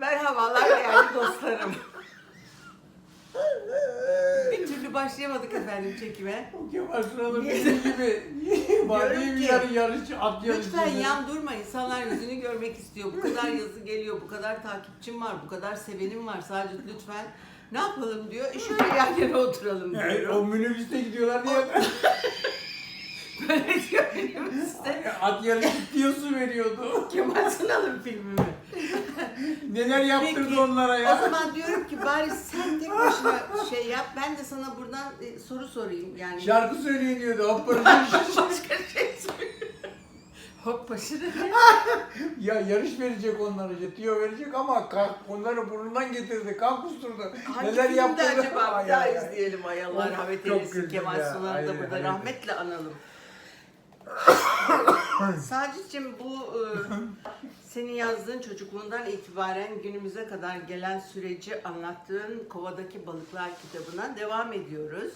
Merhabalar değerli dostlarım. Bir türlü başlayamadık efendim çekime. Kemal Sunal'ın dediği gibi mi ki, yarın yarış at yarışı. Lütfen yan durma. İnsanlar yüzünü görmek istiyor. Bu kadar yazı geliyor, bu kadar takipçim var, bu kadar sevenim var. Sadece lütfen ne yapalım diyor. E şöyle yan yana oturalım Yani diyor. o minibüste gidiyorlar diye Böyle diyor minibüste. at yarışı diyorsu veriyordu. Kemal Sunal'ın filmi mi? Neler yaptırdı Peki, onlara O ya. zaman diyorum ki bari sen tek başına şey yap. Ben de sana buradan e, soru sorayım. Yani Şarkı söyleyin diyordu. Hopparı başka şey söyle. Hoppa şimdi. ya yarış verecek onlara işte. Tiyo verecek ama kalk, onları burnundan getirdi. Kan kusturdu. Hangi Neler yaptırdı. acaba? Ay, Bir daha izleyelim ay Allah rahmet eylesin. Kemal. Sunal'ı da burada rahmetle analım. Sadece bu e, senin yazdığın çocukluğundan itibaren günümüze kadar gelen süreci anlattığın Kovadaki Balıklar kitabına devam ediyoruz.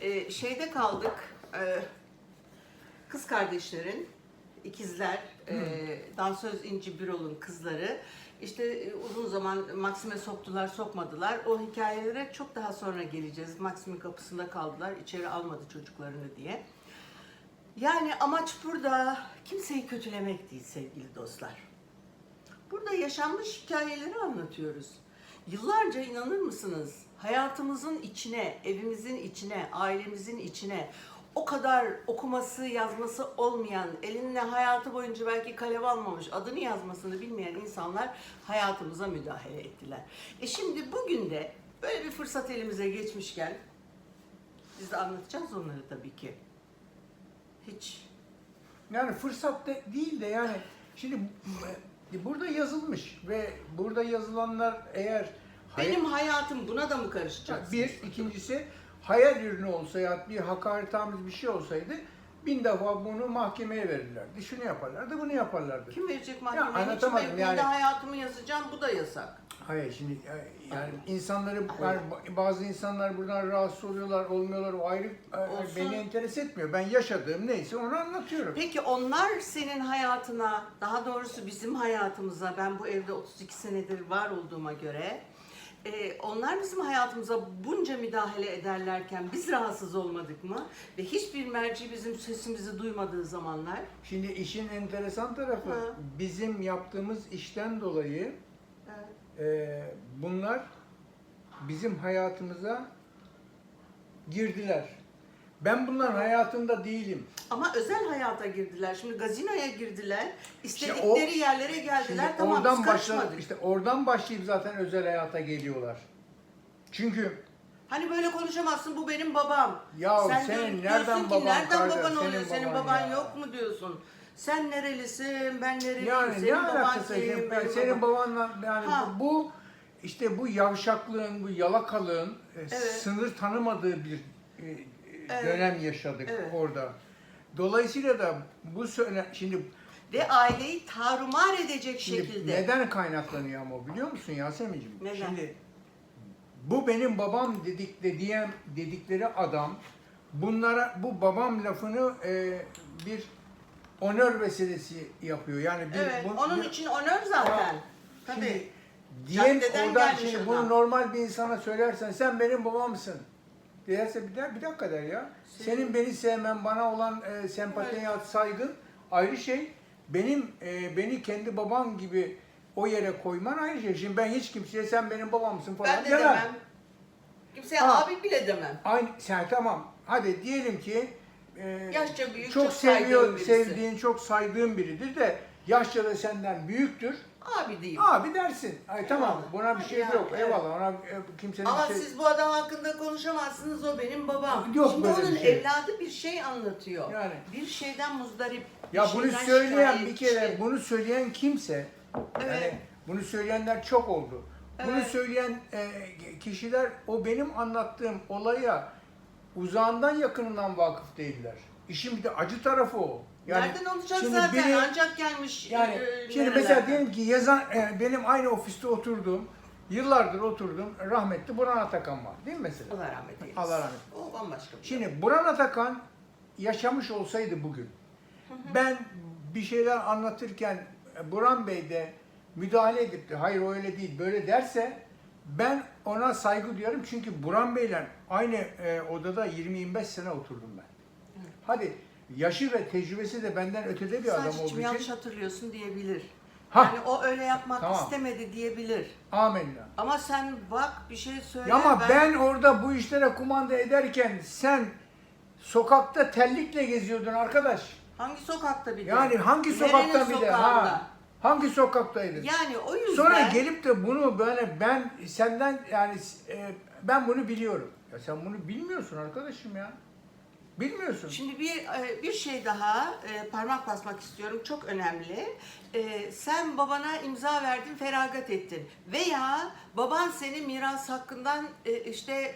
E, şeyde kaldık. e, kız kardeşlerin, ikizler, e, dansöz İnci Birol'un kızları işte e, uzun zaman Maxim'e soktular, sokmadılar. O hikayelere çok daha sonra geleceğiz. Maxim'in kapısında kaldılar, içeri almadı çocuklarını diye. Yani amaç burada kimseyi kötülemek değil sevgili dostlar. Burada yaşanmış hikayeleri anlatıyoruz. Yıllarca inanır mısınız? Hayatımızın içine, evimizin içine, ailemizin içine o kadar okuması, yazması olmayan, eline hayatı boyunca belki kalem almamış, adını yazmasını bilmeyen insanlar hayatımıza müdahale ettiler. E şimdi bugün de böyle bir fırsat elimize geçmişken biz de anlatacağız onları tabii ki. Hiç Yani fırsat de, değil de yani şimdi burada yazılmış ve burada yazılanlar eğer benim hayatım buna da mı karışacak? bir ikincisi hayal ürünü olsaydı bir hakaretamiz bir şey olsaydı bin defa bunu mahkemeye verirlerdi. Şunu yaparlardı, bunu yaparlardı. Kim verecek mahkemeye? Hiç anlatamadım ben yani. kendi hayatımı yazacağım, bu da yasak. Hayır şimdi e, yani insanları bazı insanlar buradan rahatsız oluyorlar, olmuyorlar. O ayrı e, Olsun. beni enteres etmiyor. Ben yaşadığım neyse onu anlatıyorum. Peki onlar senin hayatına, daha doğrusu bizim hayatımıza, ben bu evde 32 senedir var olduğuma göre, e, onlar bizim hayatımıza bunca müdahale ederlerken biz rahatsız olmadık mı? Ve hiçbir merci bizim sesimizi duymadığı zamanlar. Şimdi işin enteresan tarafı Hı. bizim yaptığımız işten dolayı. E, bunlar bizim hayatımıza girdiler. Ben bunların hayatında değilim. Ama özel hayata girdiler. Şimdi gazinoya girdiler. İşte istedikleri o- yerlere geldiler. Tamam oradan biz başla, işte oradan başlayıp zaten özel hayata geliyorlar. Çünkü Hani böyle konuşamazsın bu benim babam. Ya Sen senin diyor- nereden diyorsun ki, baban nereden kardeş, baban senin oluyor? Senin baban baban ya. yok mu diyorsun? Sen nerelisin? Ben nereliyim? yani senin ne baban alakası? kim? Senin, benim senin babam- babanla yani Ha. bu işte bu yavşaklığın, bu yalakalığın e, sınır tanımadığı bir e, e, dönem yaşadık Evet. orada. Dolayısıyla da bu söyle şimdi Ve aileyi tarumar edecek Şimdi şekilde. Neden kaynaklanıyor ama biliyor musun Yasemin'ciğim? Neden? Şimdi bu benim babam dedik de diyen dedikleri adam bunlara bu babam lafını e, bir onör meselesi yapıyor. Yani bir, Evet, bu- onun bir- için onör zaten. Şimdi Tabii. diyen Caddeden oradan gelmiş şimdi adam. bunu normal bir insana söylersen sen benim babamsın. Derse bir, de, bir dakika der ya. Senin- Senin beni sevmen, bana olan e, sempatiye saygın ayrı şey. Benim e, beni kendi baban gibi o yere koyman ayrı şey. Şimdi ben hiç kimseye sen benim babamsın falan Ben de demem. demem. Kimseye Ha. abi bile demem. Aynı sen tamam. Hadi diyelim ki e, Yaşça büyük, çok çok seviyor, birisi. sevdiğin, çok saydığın biridir de yaşça da senden büyüktür. Abi diyeyim. Abi dersin. Ay tamam Eyvallah. buna bir şey Yani, yok. evet. Eyvallah ona e, kimsenin Ama bir şey... siz bu adam hakkında konuşamazsınız o benim babam. Yok Şimdi böyle onun bir şey. evladı bir şey anlatıyor. Yani. Bir şeyden muzdarip. Ya bunu söyleyen bir kere, şikayetçi. bunu söyleyen kimse, Evet. yani bunu söyleyenler çok oldu. Bunu Evet. söyleyen e, kişiler o benim anlattığım olaya uzağından yakınından vakıf değiller. İşin bir de acı tarafı o. Nereden olacak şimdi zaten biri- ancak gelmiş. Yani e, şimdi nerelerden. mesela diyelim ki yazan e, benim aynı ofiste oturduğum, yıllardır oturdum rahmetli Burhan Atakan var değil mi mesela? Allah rahmet eylesin. Allah rahmet O bambaşka bir şey. Şimdi Burhan Atakan yaşamış olsaydı bugün, ben bir şeyler anlatırken e, Burhan Bey de müdahale edip de hayır o öyle değil böyle derse ben ona saygı duyarım çünkü Buran Bey'le aynı e, odada 20-25 sene oturdum ben. Hadi yaşı ve tecrübesi de benden ötede bir adam Sadece olduğu yanlış için hatırlıyorsun diyebilir. Ha. Yani o öyle yapmak Tamam. istemedi diyebilir. amenna. Ama sen bak bir şey söyle. Ya ama ben... orada bu işlere kumanda ederken sen sokakta tellikle geziyordun arkadaş. hangi sokakta bir de? Yani hangi Nerenin sokakta bir de ha? sokağında? Hangi sokaktaydın? Yani o yüzden Sonra gelip de bunu böyle ben senden yani e, ben bunu biliyorum. Ya sen bunu bilmiyorsun arkadaşım ya. Bilmiyorsun. Şimdi bir e, bir şey daha e, parmak basmak istiyorum. Çok önemli. E, Sen babana imza verdin, feragat ettin. Veya baban seni miras hakkından işte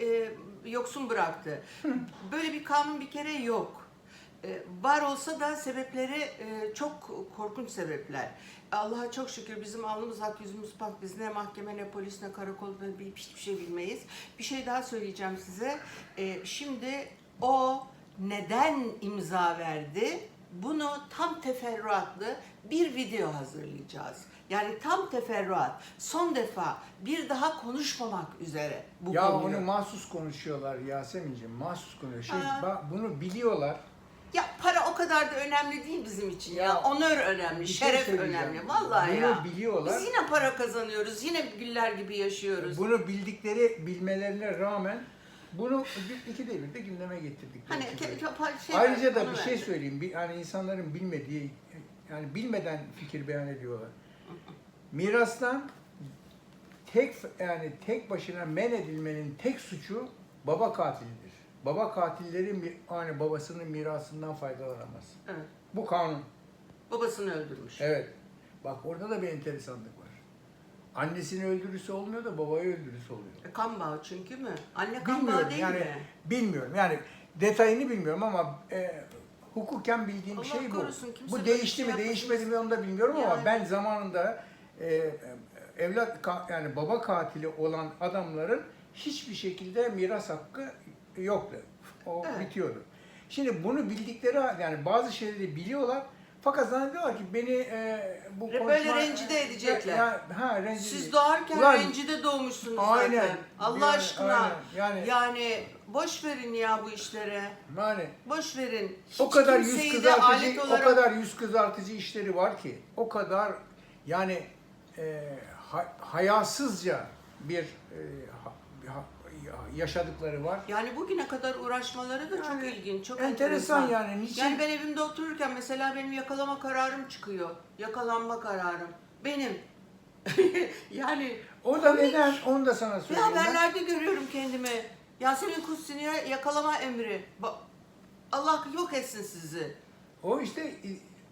yoksun bıraktı. Böyle bir kanun bir kere yok. Var olsa da sebepleri çok korkunç sebepler. Allah'a çok şükür bizim alnımız hak yüzümüz pak. Biz ne mahkeme ne polis ne karakol ne bir- hiçbir şey bilmeyiz. Bir şey daha söyleyeceğim size. E, Şimdi o neden imza verdi? Bunu tam teferruatlı bir video hazırlayacağız. Yani tam teferruat. Son defa bir daha konuşmamak üzere bu ya konuyu. onu mahsus konuşuyorlar Yasemin'ciğim. Mahsus konuşuyor. Şey, Aa. bunu biliyorlar. Ya para kadar da önemli değil bizim için ya. Ya, Onur önemli, şey şeref söyleyeceğim. önemli. Vallahi bunu ya. biliyorlar. Biz yine para kazanıyoruz. Yine güller gibi yaşıyoruz. Bunu bildikleri bilmelerine rağmen bunu bir, iki de bir de gündeme getirdik. hani belki ke- şey Ayrıca da onu bir şey verdi. söyleyeyim. Bir, yani insanların bilmediği, yani bilmeden fikir beyan ediyorlar. Mirastan tek yani tek başına men edilmenin tek suçu baba katilidir. Baba katilleri mi- yani babasının mirasından faydalanamaz. Evet. Bu kanun. Babasını öldürmüş. Evet. Bak orada da bir enteresanlık var. Annesini öldürürse olmuyor da babayı öldürürse oluyor. E, Kan bağı çünkü mü? Anne kan Bilmiyorum bağı değil yani mi? bilmiyorum yani detayını bilmiyorum ama e, hukuken bildiğim Allah şey bu. korusun, kimse Bu bir değişti şey mi yapmasın. değişmedi mi onu da bilmiyorum ama Yani. ben zamanında e, evlat ka- yani baba katili olan adamların hiçbir şekilde miras hakkı yoktu. O Evet. bitiyordu. Şimdi bunu bildikleri yani bazı şeyleri biliyorlar fakat zannediyorlar ki beni e, bu Böyle konuşma- rencide edecekler. Ya, ha, rencide. Siz doğarken Ulan, rencide doğmuşsunuz Aynen. zaten. Allah Yani, aşkına. aynen. Yani- Yani boş verin ya bu işlere. Yani Boş verin. Hiç o kadar yüz kızartıcı, olarak- o kadar yüz kızartıcı işleri var ki, o kadar yani e, ha- hayasızca bir e, yaşadıkları var. Yani bugüne kadar uğraşmaları da çok Yani ilginç, çok enteresan enteresan. yani. Niçin- Yani ben evimde otururken mesela benim yakalama kararım çıkıyor. Yakalanma kararım. Benim. yani O da neden? Onu da sana bir söyleyeyim. ben. haberlerde görüyorum kendimi. Yasemin Kutsi'ye yakalama emri. Ba- Allah yok etsin sizi. O işte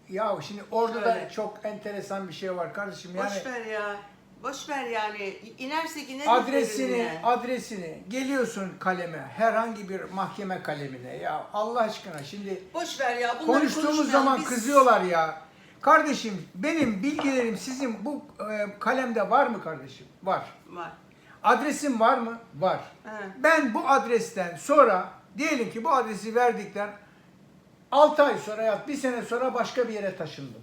ya şimdi orada Şöyle. da çok enteresan bir şey var kardeşim. Yani Boş ver ya. Boş ver yani. İnersek ineriz adresini adresini geliyorsun kaleme herhangi bir mahkeme kalemine ya Allah aşkına şimdi Boş ver ya. Bunları konuştuğumuz konuşmayalım. zaman Biz- kızıyorlar ya. Kardeşim benim bilgilerim sizin bu e, kalemde var mı kardeşim? Var. Var. Adresim var mı? Var. Evet. Ben bu adresten sonra diyelim ki bu adresi verdikten 6 ay sonra ya bir sene sonra başka bir yere taşındım.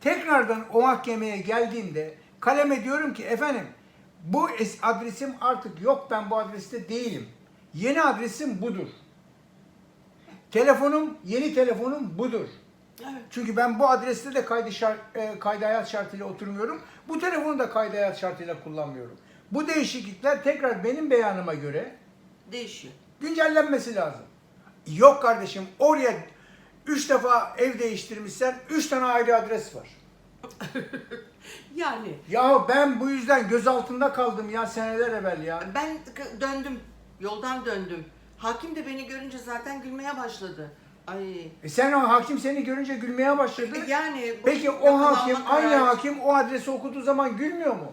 Tekrardan o mahkemeye geldiğimde kaleme diyorum ki efendim bu es- adresim artık yok ben bu adreste değilim. Yeni adresim budur. Telefonum, yeni telefonum budur. Evet. Çünkü ben bu adreste de kaydı şart, e, kayda hayat şartıyla oturmuyorum. Bu telefonu da kayda hayat şartıyla kullanmıyorum. Bu değişiklikler tekrar benim beyanıma göre Değişiyor. güncellenmesi lazım. Yok kardeşim oraya üç defa ev değiştirmişsen üç tane ayrı adres var. Yani Ya ben bu yüzden gözaltında kaldım ya seneler evvel ya. ben döndüm. Yoldan döndüm. Hakim de beni görünce zaten gülmeye başladı. Ay. E sen o hakim seni görünce gülmeye başladı. Yani bu Peki o hakim, kararı- aynı hakim o adresi okuduğu zaman gülmüyor mu?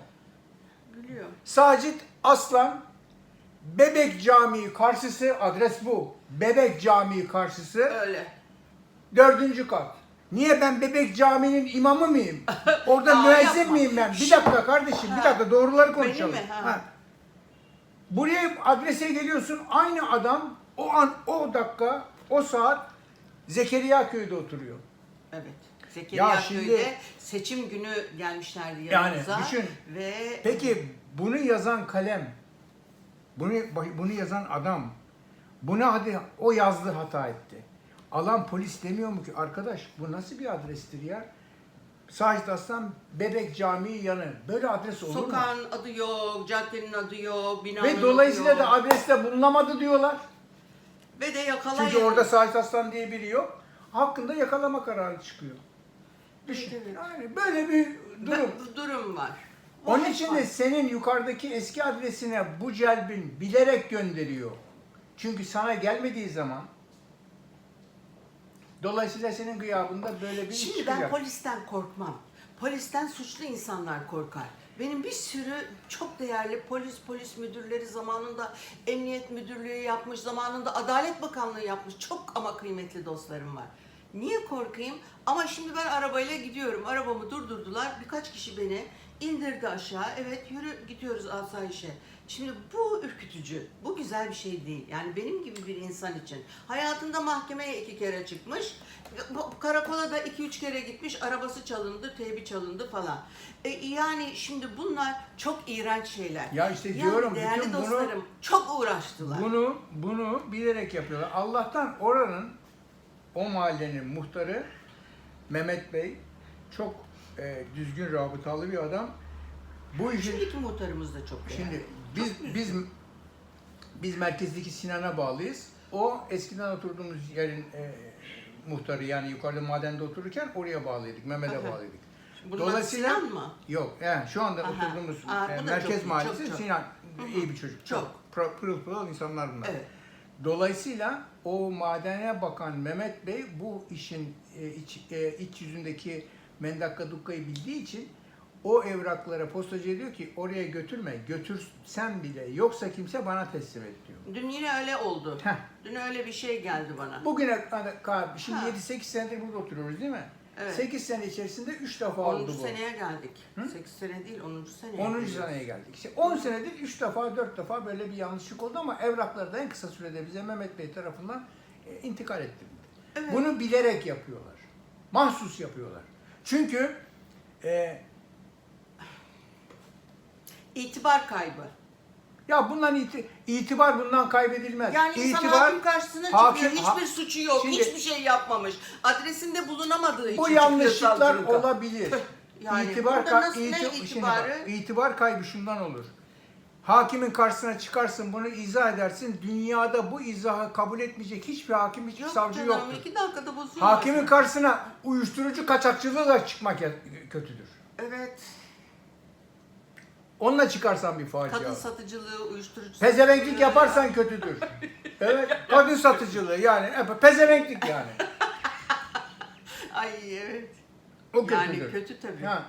Gülüyor. Sacit Aslan Bebek Camii karşısı adres bu. Bebek Camii karşısı Öyle. dördüncü kat. Niye ben Bebek Camii'nin imamı mıyım? Orada müezzin yapma. miyim ben? Bir dakika kardeşim, bir Ha. dakika doğruları konuşalım. mi? Ha. Ha. Buraya adrese geliyorsun aynı adam o an o dakika o saat Zekeriya köyde oturuyor. Evet. Zekeriya Ya şimdi- köyde seçim günü gelmişlerdi Yani yanımıza. düşün. Ve Peki bunu yazan kalem, bunu bunu yazan adam, buna hadi o yazdı hata etti. Alan polis demiyor mu ki arkadaş bu nasıl bir adrestir ya? Sacit Aslan Bebek Camii yanı. Böyle adres olur mu? sokağın adı yok, caddenin adı yok, binanın Ve dolayısıyla adı da yok. adreste bulunamadı diyorlar. Ve de yakalayın. Çünkü orada Sacit Aslan diye biri yok. Hakkında yakalama kararı çıkıyor. Düşün. Evet. Yani böyle bir durum. Bu durum var. Onun için de senin yukarıdaki eski adresine bu celbin bilerek gönderiyor. Çünkü sana gelmediği zaman dolayısıyla senin gıyabında böyle bir iş Şimdi çıkacak. ben polisten korkmam. Polisten suçlu insanlar korkar. Benim bir sürü çok değerli polis polis müdürleri zamanında emniyet müdürlüğü yapmış, zamanında Adalet Bakanlığı yapmış çok ama kıymetli dostlarım var. Niye korkayım? Ama şimdi ben arabayla gidiyorum. Arabamı durdurdular. Birkaç kişi beni indirdi aşağı. Evet yürü gidiyoruz asayişe. Şimdi bu ürkütücü. Bu güzel bir şey değil. Yani benim gibi bir insan için. Hayatında mahkemeye iki kere çıkmış. Karakola da iki üç kere gitmiş. Arabası çalındı, teybi çalındı falan. E, yani şimdi bunlar çok iğrenç şeyler. Ya işte Yani diyorum, değerli bütün bunu- dostlarım çok uğraştılar. Bunu bunu bilerek yapıyorlar. Allah'tan oranın o mahallenin muhtarı Mehmet Bey çok e, düzgün rabıtalı bir adam. Bu işi Şimdiki muhtarımız da çok değerli. Şimdi biz biz biz merkezdeki Sinan'a bağlıyız. O eskiden oturduğumuz yerin e, muhtarı yani yukarıda madende otururken oraya bağlıydık. Mehmet'e Aha. bağlıydık. Bunlar Dolayısıyla- Sinan mı? Yok yani şu anda Aha. oturduğumuz Aa, e, bu da merkez çok iyi, mahallesi çok, çok. Sinan iyi bir çocuk. Çok. Çok. Pro- Pırıl pırıl insanlar bunlar. Evet. Dolayısıyla o madene bakan Mehmet Bey bu işin e, iç, e, iç yüzündeki mendakka dukkayı bildiği için o evraklara postacıya diyor ki oraya götürme, götürsen bile yoksa kimse bana teslim et diyor. Dün yine öyle oldu. Heh. Dün öyle bir şey geldi bana. Bugüne kadar, şimdi Ha. 7-8 senedir burada oturuyoruz değil mi? Evet. 8 sene içerisinde 3 defa 10. oldu bu. seneye geldik. Hı? 8 sene değil 10. seneye. 10. giriyoruz. seneye geldik. İşte 10 senedir 3 defa 4 defa böyle bir yanlışlık oldu ama evrakları da en kısa sürede bize Mehmet Bey tarafından e, intikal ettirildi. Evet. Bunu bilerek yapıyorlar. Mahsus yapıyorlar. Çünkü e, İtibar kaybı. ya bundan iti- itibar bundan kaybedilmez. Yani insan İtibar- hakim karşısına hakim- çıkıyor. ha- Hiçbir suçu yok. Şimdi- hiçbir şey yapmamış. Adresinde bulunamadığı için bu çıkıyor yanlışlıklar olabilir. Yani itibar, burada nasıl- ne itibarı? itibar kaybı şundan olur. Hakimin karşısına çıkarsın, bunu izah edersin. Dünyada bu izahı kabul etmeyecek hiçbir hakim, hiçbir Yok savcı canım, yoktur. iki dakikada bozuyor. Hakimin karşısına uyuşturucu kaçakçılığı da çıkmak ya- kötüdür. Evet. Onunla çıkarsan bir facia. Kadın satıcılığı, uyuşturucu Pezevenklik yaparsan kötüdür. Evet, kadın satıcılığı yani. e, Pezevenklik yani. Ay evet. O kötüdür. Yani kötü tabii. Ha,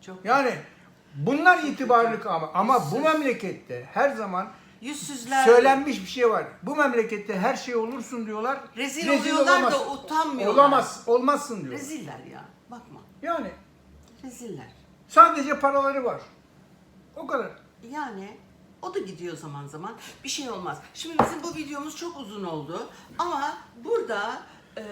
Çok yani bunlar itibarlık ama ama bu memlekette her zaman yüzsüzler. söylenmiş bir şey var. Bu memlekette her şey olursun diyorlar. Rezil oluyorlar da olamazsın. utanmıyorlar. Olamaz, olmazsın diyor. Reziller ya. Bakma. Yani Reziller. sadece paraları var. O kadar. Yani o da gidiyor zaman zaman. Bir şey olmaz. Şimdi bizim bu videomuz çok uzun oldu. Ama burada eee,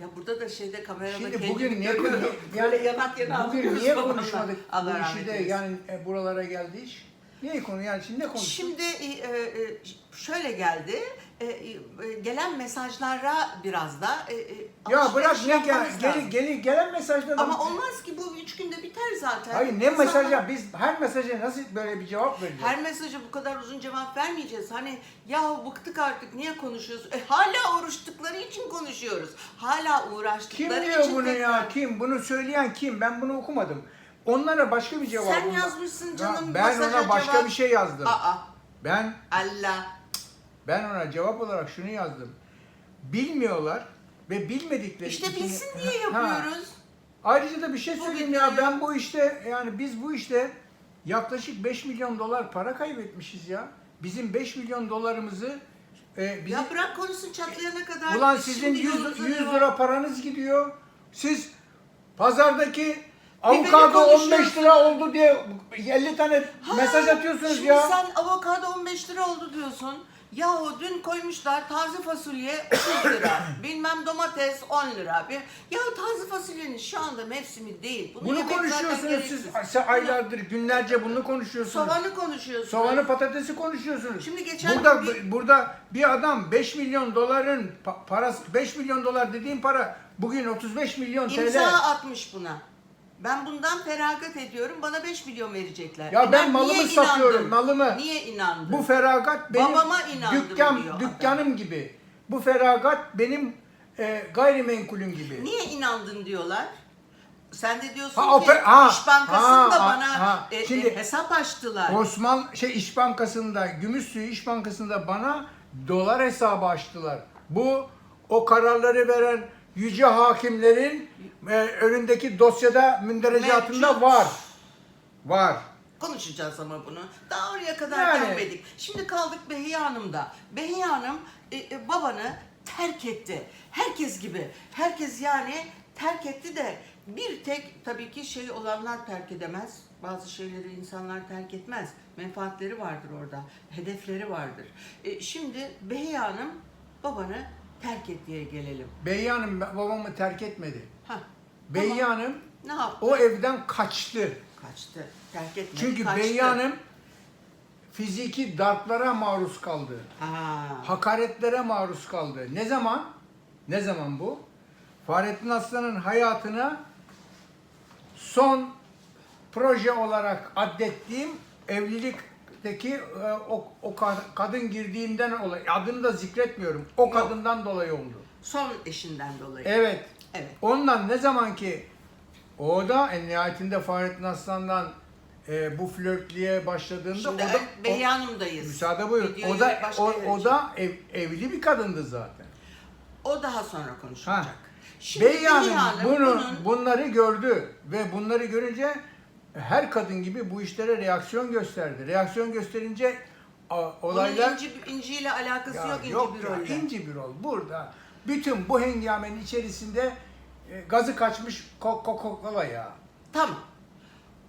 ya burada da şeyde kamerada Şimdi kendimi bugün niye görüyorum. yani yanak yana bugün niye konuşmadık Allah bu rahmet işi de eylesin. yani e, buralara geldi iş? Niye konu yani şimdi ne konuştuk? Şimdi e, e, şöyle geldi. E, e, gelen mesajlara biraz da e, e, ya bırak alışveriş ne gel, yapmamız gel, lazım. gel, gelen mesajlar Ama olmaz ki bu üç günde biter zaten. Hayır ne İnsanlar- mesaj ya biz her mesaja nasıl böyle bir cevap vereceğiz? Her mesaja bu kadar uzun cevap vermeyeceğiz. Hani ya bıktık artık niye konuşuyoruz? E, hala oruçtukları için konuşuyoruz. Hala Kim uğraştıkları diyor için bunu tekrar- ya? Kim? Bunu söyleyen kim? Ben bunu okumadım. Onlara başka bir cevap Sen yazmışsın Ya canım, Ben mesaja ona başka cevap- bir şey yazdım. Aa Ben Allah. Ben ona cevap olarak şunu yazdım. Bilmiyorlar ve bilmedikleri İşte için- bilsin diye Ha. yapıyoruz. Ayrıca da bir şey Bu söyleyeyim ya ben bu işte yani biz bu işte yaklaşık 5 milyon dolar para kaybetmişiz ya. Bizim 5 milyon dolarımızı e, bizim, Ya bırak konuşsun çatlayana kadar. ulan Biz sizin şimdi 100, yolumuza 100 devam- lira paranız gidiyor. Siz pazardaki avokado 15 konuşuyorsun. lira oldu diye 50 tane Ha, mesaj atıyorsunuz şimdi ya. sen avokado 15 lira oldu diyorsun. Yahu dün koymuşlar taze fasulye 30 lira. bilmem domates 10 lira. Bir, ya taze fasulyenin şu anda mevsimi değil. Bunu, yemek zaten konuşuyorsunuz siz gereksiz. siz aylardır, günlerce bunu konuşuyorsunuz. Soğanı konuşuyorsunuz. Soğanı patatesi konuşuyorsunuz. Şimdi geçen burada bir- burada bir adam 5 milyon doların pa- parası 5 milyon dolar dediğim para bugün 35 milyon TL. İmza atmış buna. Ben bundan feragat ediyorum. Bana 5 milyon verecekler. Ya E ben malımı niye satıyorum, inandım? malımı. Niye inandın? Bu feragat benim Babama inandım dükkan diyor dükkanım gibi. Bu feragat benim e, gayrimenkulüm gibi. Niye inandın diyorlar? Sen de diyorsun Ha, ki oper- ha, İş Bankası'nda ha, bana ha. e, e, Şimdi- hesap açtılar. Osman şey İş Bankası'nda, Gümüşsuyu İş Bankası'nda bana dolar hesabı açtılar. Bu o kararları veren yüce hakimlerin e, önündeki dosyada münderecatında Mevcut. var. Var. Konuşacağız ama bunu. Daha oraya kadar Yani- gelmedik. Şimdi kaldık Behiye Hanım'da. Behiye Hanım e, e, babanı terk etti. Herkes gibi. Herkes yani terk etti de bir tek tabii ki şey olanlar terk edemez. Bazı şeyleri insanlar terk etmez. Menfaatleri vardır orada. Hedefleri vardır. E, şimdi Behiye Hanım babanı terk ettiye gelelim. Beyye Hanım babamı terk etmedi. Ha. Beyye Tamam. Hanım Ne yaptı? o evden kaçtı. kaçtı. Terk etmedi. Çünkü kaçtı. Beyye Hanım fiziki darplara maruz kaldı. Ha. hakaretlere maruz kaldı. Ne zaman? Ne zaman bu? Fahrettin Aslan'ın hayatına son proje olarak addettiğim evlilikteki e, o, o ka- kadın girdiğinden dolayı adını da zikretmiyorum. O Yok. kadından dolayı oldu. Son eşinden dolayı. Evet. Evet. Ondan ne zaman ki o da en nihayetinde Fahrettin Aslan'dan e, bu flörtliğe başladığında Şimdi o da o- Behiye Hanım'dayız. müsaade buyur. Videoyu O da o, o da ev- evli bir kadındı zaten. O daha sonra konuşulacak. Ha. Şimdi Bey Hanım bunu, bunun bunları gördü ve bunları görünce her kadın gibi bu işlere reaksiyon gösterdi. Reaksiyon gösterince a, olaylar bunun inci, İnci ile alakası Ya yok, yok inci bir rolle. inci bir rol. Burada bütün bu hengamenin içerisinde e, gazı kaçmış Coca-Cola ya. Tamam.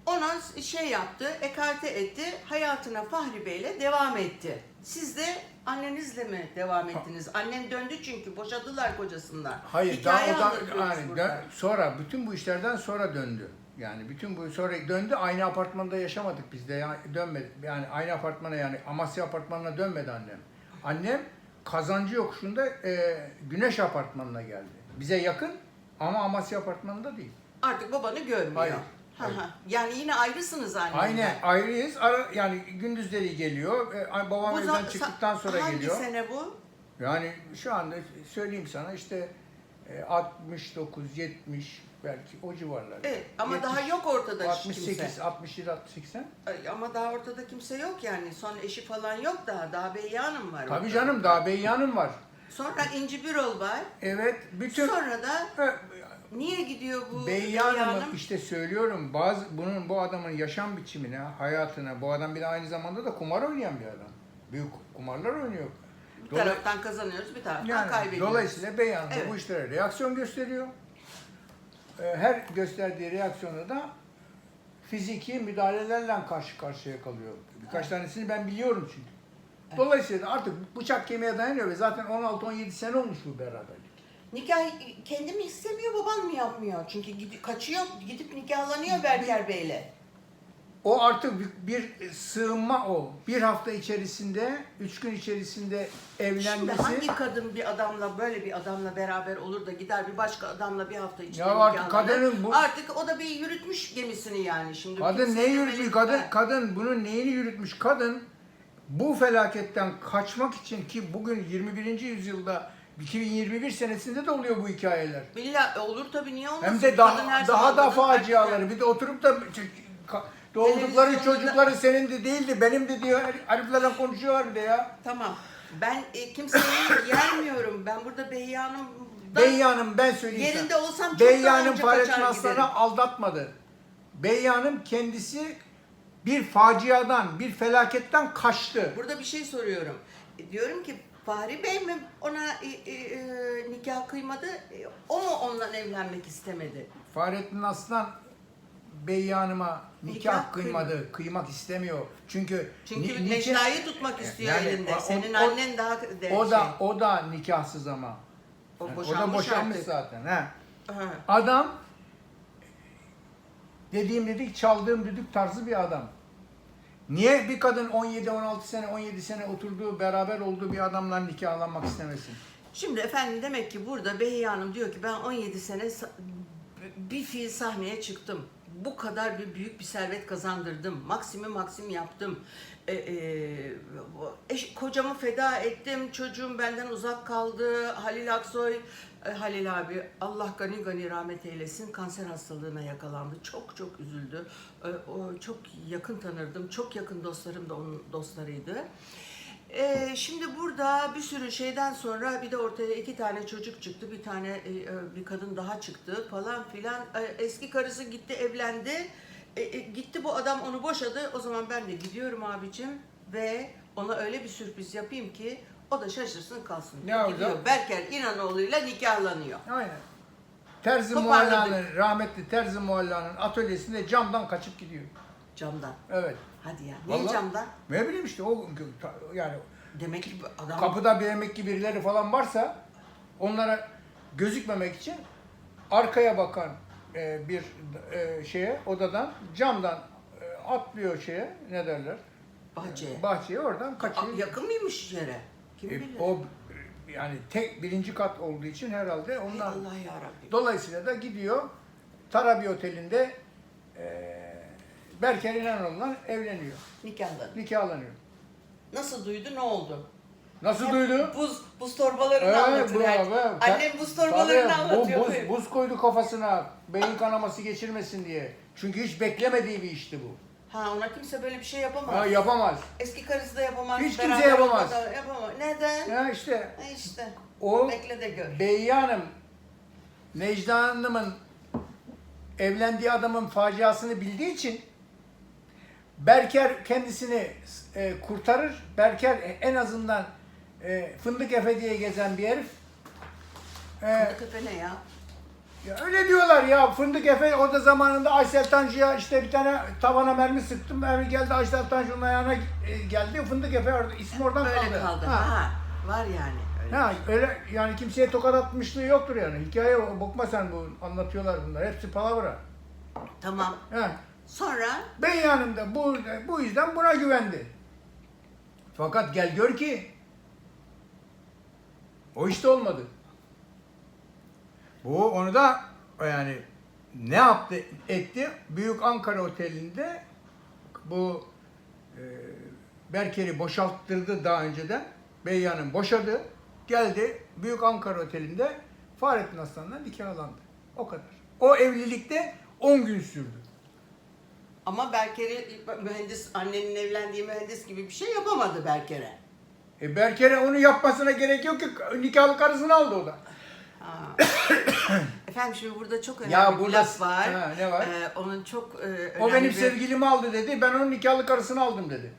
Ona şey yaptı, ekarte etti, hayatına Fahri Bey'le devam etti. Siz de annenizle mi devam ettiniz? Annen döndü çünkü boşadılar kocasından. Hayır Hikaye daha o da yani sonra bütün bu işlerden sonra döndü. Yani bütün bu sonra döndü aynı apartmanda yaşamadık biz de ya, dönmedi. Yani aynı apartmana yani Amasya apartmanına dönmedi annem. Annem kazancı yokuşunda e, Güneş apartmanına geldi. Bize yakın ama Amasya apartmanında değil. Artık babanı görmüyor. Hayır, Ha, hayır. ha. Yani yine ayrısınız annenden. Aynen ayrıyız. Ara, yani gündüzleri geliyor. E, babam evden çıktıktan sonra hangi geliyor. sene bu? Yani şu anda söyleyeyim sana işte 69, 70 belki o civarlar. Evet ama 70, daha yok ortada 68, kimse. 67, 68. Ay, Ama daha ortada kimse yok yani. Son eşi falan yok daha. Daha Beyye Hanım var. Tabii ortada. canım daha Beyyan'ım var. Sonra İnci Birol var. Evet bütün Sonra da e, niye gidiyor bu Beyyan'ımı Hanım? işte söylüyorum bazı bunun bu adamın yaşam biçimine, hayatına bu adam bir de aynı zamanda da kumar oynayan bir adam. Büyük kumarlar oynuyor. Bir Dola- taraftan kazanıyoruz, bir taraftan Yani kaybediyoruz. dolayısıyla Beyhan da Evet. bu işlere reaksiyon gösteriyor. Ee, Her gösterdiği reaksiyonda da fiziki müdahalelerle karşı karşıya kalıyor. Birkaç tanesini ben biliyorum çünkü. Dolayısıyla artık bıçak kemiğe dayanıyor ve zaten 16-17 sene olmuş bu beraberlik. Nikah kendi mi istemiyor, baban mı yapmıyor? Çünkü gidip, kaçıyor, gidip nikahlanıyor Berker Bey'le. O artık bir, sığınma o. Bir hafta içerisinde, üç gün içerisinde Şimdi evlenmesi. hangi kadın bir adamla böyle bir adamla beraber olur da gider bir başka adamla bir hafta içinde Ya artık kadının bu- Artık o da bir yürütmüş gemisini yani şimdi. Kadın kimse ne yürütmüş? demeli Kadın, kadın bunun neyini yürütmüş? Kadın bu felaketten kaçmak için ki bugün 21. yüzyılda 2021 senesinde de oluyor bu hikayeler. Billahi olur tabii niye olmasın? Hem de Kadın daha her daha da kadın faciaları. Bir de oturup da ka- doğurdukları Televizyonda- çocukları senin de değildi, benim de diyor. Heriflerle konuşuyorlar bir de ya. Tamam. Ben e, kimseyi yermiyorum. Ben burada Behiye Hanım'dan Beyyanım ben söyleyeyim sana. yerinde olsam çok daha önce Fahrettin kaçar Aslan'ı giderim. aldatmadı. Beyyanım kendisi bir faciadan, bir felaketten kaçtı. Burada bir şey soruyorum. E, Diyorum ki Fahri Bey mi ona e, e, e, nikah kıymadı? E, o mu ondan evlenmek istemedi? Fahrettin Aslan Beyye Hanım'a nikah, Nikah kıymadı, kıymak istemiyor. Çünkü Çünkü ni- Necla'yı tutmak istiyor Yani elinde. o- Senin o- annen daha de, o da şey, o da nikahsız ama. o Yani o da boşanmış artık. zaten. He. Ha. Adam dediğim dedik çaldığım düdük tarzı bir adam. Niye bir kadın 17-16 sene 17 sene oturduğu beraber olduğu bir adamla nikahlanmak istemesin? Şimdi efendim demek ki burada Behiye Hanım diyor ki ben 17 sene bir fiil sahneye çıktım. Bu kadar bir büyük bir servet kazandırdım. Maksimi maksim yaptım. E, e, eş- kocamı feda ettim. Çocuğum benden uzak kaldı. Halil Aksoy, e, Halil abi Allah gani gani rahmet eylesin. Kanser hastalığına yakalandı. Çok çok üzüldü. E, o çok yakın tanırdım. Çok yakın dostlarım da onun dostlarıydı. Ee, şimdi burada bir sürü şeyden sonra bir de ortaya iki tane çocuk çıktı, bir tane e, e, bir kadın daha çıktı falan filan. E, eski karısı gitti evlendi, E, e, gitti bu adam onu boşadı. O zaman ben de gidiyorum abicim ve ona öyle bir sürpriz yapayım ki o da şaşırsın kalsın. Ne oldu? Gidiyor Berker İnanoğlu'yla nikahlanıyor. Aynen. Terzi Toparladık. Mualla'nın, rahmetli Terzi Mualla'nın atölyesinde camdan kaçıp gidiyor. Camdan. Evet. Hadi ya. Vallahi- camdan? Ne bileyim işte o yani Demek ki bu adam kapıda bir demek ki birileri falan varsa onlara gözükmemek için arkaya bakan e, bir e, şeye odadan camdan e, atlıyor şeye ne derler bahçeye. bahçeye oradan Aa, kaçıyor. yakın mıymış yere? Kim E, bilir? o e, yani tek birinci kat olduğu için herhalde Ey ondan Allah ya dolayısıyla da gidiyor Tarabi Oteli'nde e, Berker İnanoğlu'na evleniyor. Nikahlanıyor. Nikahlanıyor. Nasıl duydu ne oldu? Nasıl Hep duydu? Buz, buz torbalarını Evet, anlatır. her- evet. Annem buz torbalarını Tabii, bu anlatıyor. buz, buz koydu kafasına beyin kanaması geçirmesin diye. Çünkü hiç beklemediği bir işti bu. Ha ona kimse böyle bir şey yapamaz. Ha, yapamaz. Eski karısı da yapamaz. Hiç beraber kimse yapamaz. olmadan yapamaz. Neden? Ya işte Ha işte. o Bekle de gör. Beyye Hanım, Necla Hanım'ın evlendiği adamın faciasını bildiği için Berker kendisini e, kurtarır. Berker en azından e, Fındık Efe diye gezen bir herif. E, Fındık Efe ne ya? Ya öyle diyorlar ya Fındık Efe o da zamanında Aysel Tanju'ya işte bir tane tavana mermi sıktım. Mermi geldi Aysel Tanju'nun ayağına e, geldi. Fındık Efe orada ismi oradan Öyle kaldı. kaldı. Ha. Ha. Var yani. Öyle. Ha, öyle yani kimseye tokat atmışlığı yoktur yani. Hikaye bakma sen bu anlatıyorlar bunlar. Hepsi palavra. Tamam. Ha. Sonra Bey yanında bu bu yüzden buna güvendi. Fakat gel gör ki o işte olmadı. Bu onu da yani ne yaptı etti? Büyük Ankara Oteli'nde bu e, Berker'i boşalttırdı daha önceden. Beyyan'ın boşadı. Geldi Büyük Ankara Oteli'nde Fahrettin Aslan'la nikahlandı. O kadar. O evlilikte 10 gün sürdü. Ama Berker'i mühendis, annenin evlendiği mühendis gibi bir şey yapamadı Berker'e. E Berker'e onu yapmasına gerek yok ki nikahlı karısını aldı o da. Ha. Efendim şimdi burada çok önemli Ya bir burada- laf var. Ha, ne var? Ee, onun çok e, önemli O benim bir- sevgilimi aldı dedi. Ben onun nikahlı karısını aldım dedi.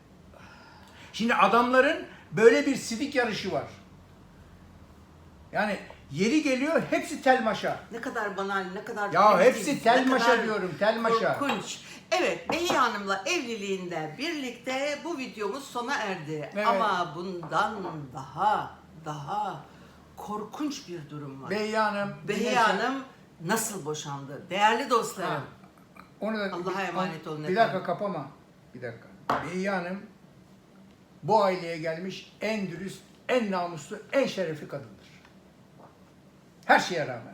Şimdi adamların böyle bir sidik yarışı var. Yani yeri geliyor hepsi tel maşa. Ne kadar banal, ne kadar... Ya hepsi tel maşa diyorum, tel maşa. Korkunç. Evet, Behiye Hanım'la evliliğinde birlikte bu videomuz sona erdi. Evet. Ama bundan daha, daha korkunç bir durum var. Beyye Hanım. Behiye. Hanım nasıl boşandı? Değerli dostlarım. Ha. Onu da, Allah'a emanet olun Bir dakika kapama. Bir dakika. Beyye Hanım bu aileye gelmiş en dürüst, en namuslu, en şerefli kadındır. Her şeye rağmen.